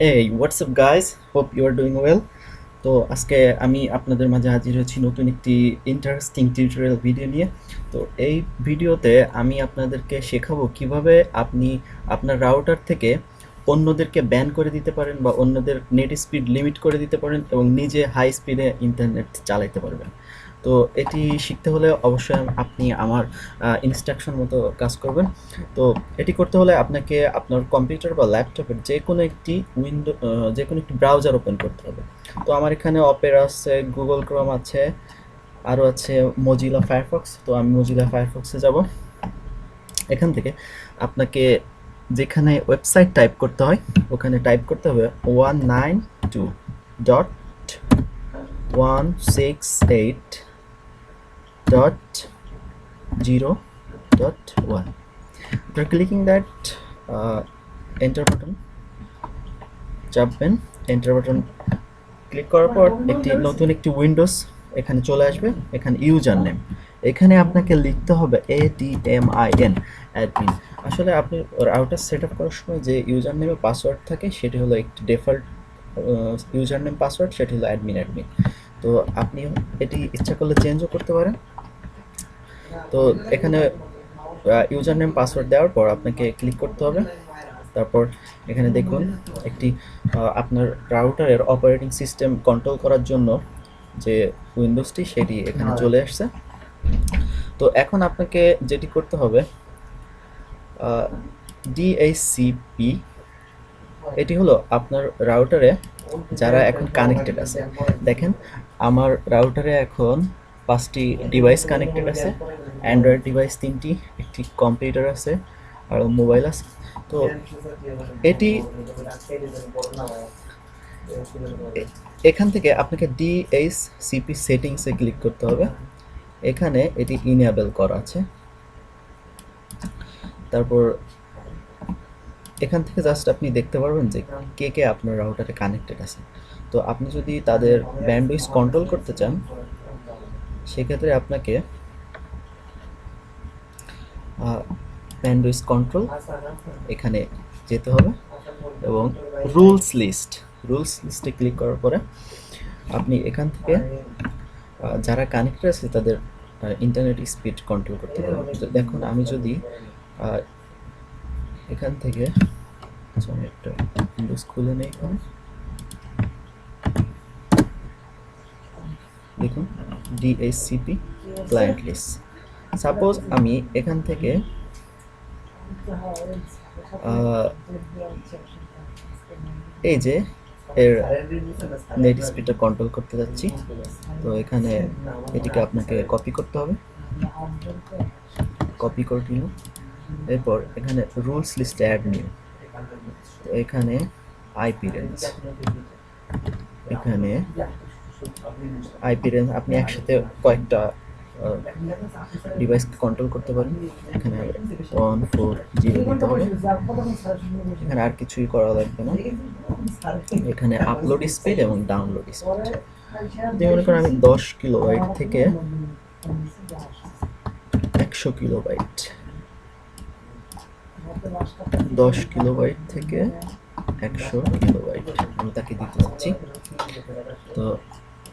এই WhatsApp guys hope you are doing well তো আজকে আমি আপনাদের মাঝে হাজির হয়েছি নতুন একটি ইন্টারেস্টিং টিউটোরিয়াল ভিডিও নিয়ে। তো এই ভিডিওতে আমি আপনাদেরকে শেখাবো কীভাবে আপনি আপনার রাউটার থেকে অন্যদেরকে ব্যান করে দিতে পারেন বা অন্যদের নেট স্পিড লিমিট করে দিতে পারেন এবং নিজে হাই স্পিডে ইন্টারনেট চালাইতে পারবেন। তো এটি শিখতে হলে অবশ্যই আপনি আমার ইনস্ট্রাকশন মতো কাজ করবেন। তো এটি করতে হলে আপনাকে আপনার কম্পিউটার বা ল্যাপটপের যে কোনো একটি উইন্ডো যে কোনো একটি ব্রাউজার ওপেন করতে হবে। তো আমার এখানে অপেরা আছে গুগল ক্রোম আছে, আরও আছে মজিলা ফায়ারফক্স তো আমি মজিলা ফায়ারফক্সে যাব। এখান থেকে আপনাকে যেখানে ওয়েবসাইট টাইপ করতে হয়, ওখানে টাইপ করতে হবে one nine two dot one six eight dot zero dot one after clicking that uh, enter button. চাপবেন এন্টার বাটন ক্লিক করার পর একটি নতুন একটি উইন্ডোজ এখানে চলে আসবে এখানে ইউজার নেম এখানে আপনাকে লিখতে হবে A T M I N admin আসলে আপনি রাউটার সেট আপ করার সময় যে ইউজার নেমে পাসওয়ার্ড থাকে সেটি হলো একটি ডিফল্ট ইউজার নেম পাসওয়ার্ড সেটি হলো অ্যাডমিন অ্যাডমিন তো আপনি এটি ইচ্ছা করলে চেঞ্জও করতে পারেন। তো এখানে ইউজার নেম পাসওয়ার্ড দেওয়ার পর আপনাকে ক্লিক করতে হবে। তারপর এখানে দেখুন একটি আপনার রাউটারের অপারেটিং সিস্টেম কন্ট্রোল করার জন্য যে উইন্ডোজটি সেটি এখানে চলে আসছে। তো এখন আপনাকে যেটি করতে হবে ডিএইচসিপি এটি হলো আপনার রাউটারে যারা এখন কানেক্টেড আছে। দেখেন, আমার রাউটারে এখন পাঁচটি ডিভাইস কানেক্টেড আছে। অ্যান্ড্রয়েড ডিভাইস তিনটি, একটি কম্পিউটার আছে আর মোবাইল আছে। তো এটি এখান থেকে আপনাকে ডিএইচ সিপি সেটিংসে ক্লিক করতে হবে। এখানে এটি ইনেবল করা আছে। তারপর এখান থেকে জাস্ট আপনি দেখতে পারবেন যে কে কে আপনার রাউটারে কানেক্টেড আছে। তো আপনি যদি তাদের ব্যান্ডউইথ কন্ট্রোল করতে চান সেক্ষেত্রে আপনাকে ব্যান্ডউইথ কন্ট্রোল এখানে যেতে হবে এবং রুলস লিস্ট রুলস লিস্টে ক্লিক করার পরে আপনি এখান থেকে যারা কানেক্টেড আছে তাদের ইন্টারনেট স্পিড কন্ট্রোল করতে পারবেন। দেখুন, আমি যদি এখান থেকে একটা উইন্ডোজ খুলে নেই এখানে দেখুন ডিএসসিপি ক্লায়েন্ট লিস্ট সাপোজ আমি এখান থেকে এই যে এর নেট স্পিডটা কন্ট্রোল করতে যাচ্ছি, তো এখানে এটিকে আপনাকে কপি করতে হবে। কপি করে নিল। এরপর এখানে রুলস লিস্ট অ্যাড নিউ তো এখানে আইপি রেঞ্জ এখানে আইপি রেঞ্জ আপনি একসাথে কয়েকটা ডিভাইস কন্ট্রোল করতে পারেন। এখানে ওয়ান ফোর জিরো দিতে হবে। এখানে আর কিছুই করা লাগবে না। এখানে আপলোড স্পিড এবং ডাউনলোড স্পিড মনে করেন আমি দশ কিলো কিলোবাইট থেকে একশো কিলো কিলোবাইট দশ কিলো কিলোবাইট থেকে একশো কিলো কিলোবাইট আমি তাকে দিতে চাচ্ছি তো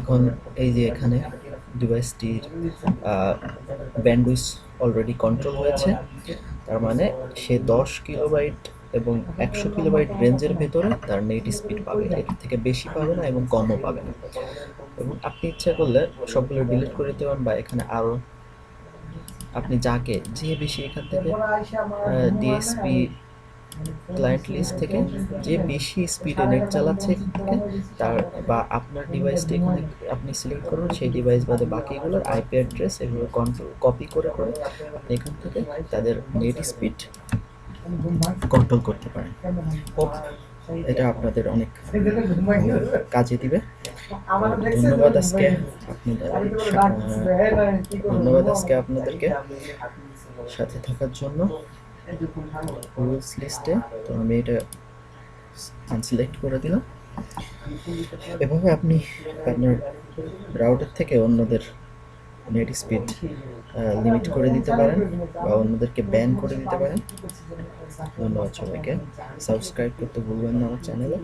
এখন এই যে এখানে ডিভাইসটির ব্যান্ডউইথ অলরেডি কন্ট্রোল হয়েছে, তার মানে সে দশ কিলোবাইট এবং একশো কিলোবাইট রেঞ্জের ভেতরে তার নেট স্পিড পাবে। এর থেকে বেশি পাবে না এবং কমও পাবে না। এবং আপনি ইচ্ছা করলে সবগুলো ডিলিট করে দিতে পারেন বা এখানে আরও আপনি যাকে যে বেশি এখান থেকে ডিএসপি ক্লায়েন্ট লিস্ট থেকে যে বেশি স্পিডে নেট চালাচ্ছে এখান থেকে, তার বা আপনার ডিভাইসটি এখানে আপনি সিলেক্ট করুন, সেই ডিভাইস বাদে বাকিগুলোর আইপি অ্যাড্রেস এগুলো কন্ট্রোল কপি করে করে আপনি এখান থেকে তাদের নেট স্পিড কন্ট্রোল করতে পারেন। এটা আপনাদের অনেক কাজে দিবে। ধন্যবাদ আজকে আপনাদের ধন্যবাদ আজকে আপনাদেরকে সাথে থাকার জন্য। রুলস লিস্টে তো আমি এটা আনসিলেক্ট করে দিলাম। এভাবে আপনি আপনার রাউটার থেকে অন্যদের নেট স্পিড লিমিট করে দিতে পারেন বা অন্যদেরকে ব্যান করে দিতে পারেন। ধন্যবাদ সবাইকে। সাবস্ক্রাইব করতে ভুলবেন না আমার চ্যানেলে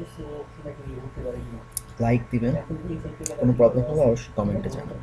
লাইক দিবেন কোনো প্রবলেম হলে অবশ্যই কমেন্টে জানাবেন।